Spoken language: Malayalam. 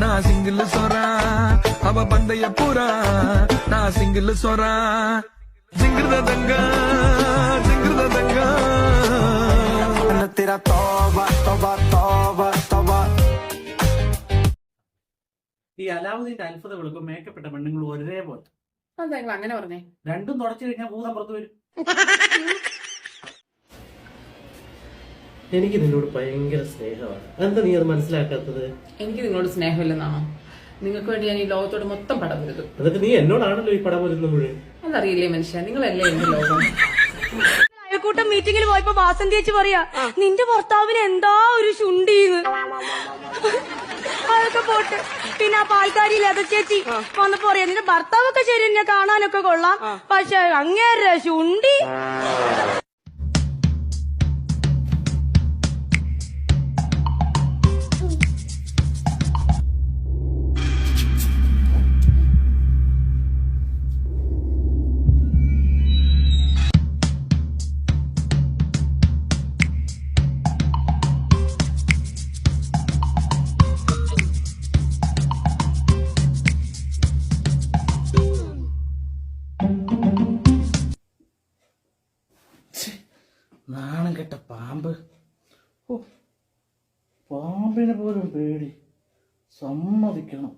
நான் சிங்கிள் சொரா அவ பந்தய பூரா நான் சிங்கிள் சொரா சிங்கிருத தங்கா சிங்கிருத தங்கா திரா தோபா தோபா தோபா தோபா ഈ അലാവുദ്ദീന്റെ അത്ഭുത വിളിക്കും മേക്കപ്പെട്ട പെണ്ണുങ്ങൾ ഒരേപോലെ. അങ്ങനെ പറഞ്ഞേ. രണ്ടും തുടച്ചു കഴിഞ്ഞാൽ ഭൂതം പുറത്തു വരും. എനിക്ക് നിന്നോട് ഭയങ്കര സ്നേഹമാണ്. എന്താ നീ അത് മനസ്സിലാക്കാത്തത്? എനിക്ക് നിങ്ങളോട് സ്നേഹമില്ലെന്നാണോ? നിങ്ങൾക്ക് വേണ്ടി ഞാൻ ഈ ലോകത്തോട് മൊത്തം പടം വരുതു എന്നിട്ട് നീ എന്നോടാണല്ലോ ഈ പടം വരുന്ന മുഴുവൻ. അതറിയില്ലേ മനുഷ്യ നിങ്ങളല്ലേ എന്റെ ലോകം? അയൽക്കൂട്ടം മീറ്റിംഗിൽ പോയപ്പോ വാസന്തി ചേച്ചി പറയാ നിന്റെ ഭർത്താവിന് എന്താ ഒരു ശുണ്ടീന്ന്? അതൊക്കെ പോട്ട്. പിന്നെ ആ പാൽക്കാരി ലത ചേച്ചി വന്നപ്പോ പറയാ നിന്റെ ഭർത്താവൊക്കെ ശരി എന്നെ കാണാനൊക്കെ കൊള്ളാം. പക്ഷെ അങ്ങേരെ ശുണ്ടി. നാണം കെട്ട പാമ്പ്. ഓ പാമ്പിനെ പോലും പേടി. സമ്മതിക്കണം.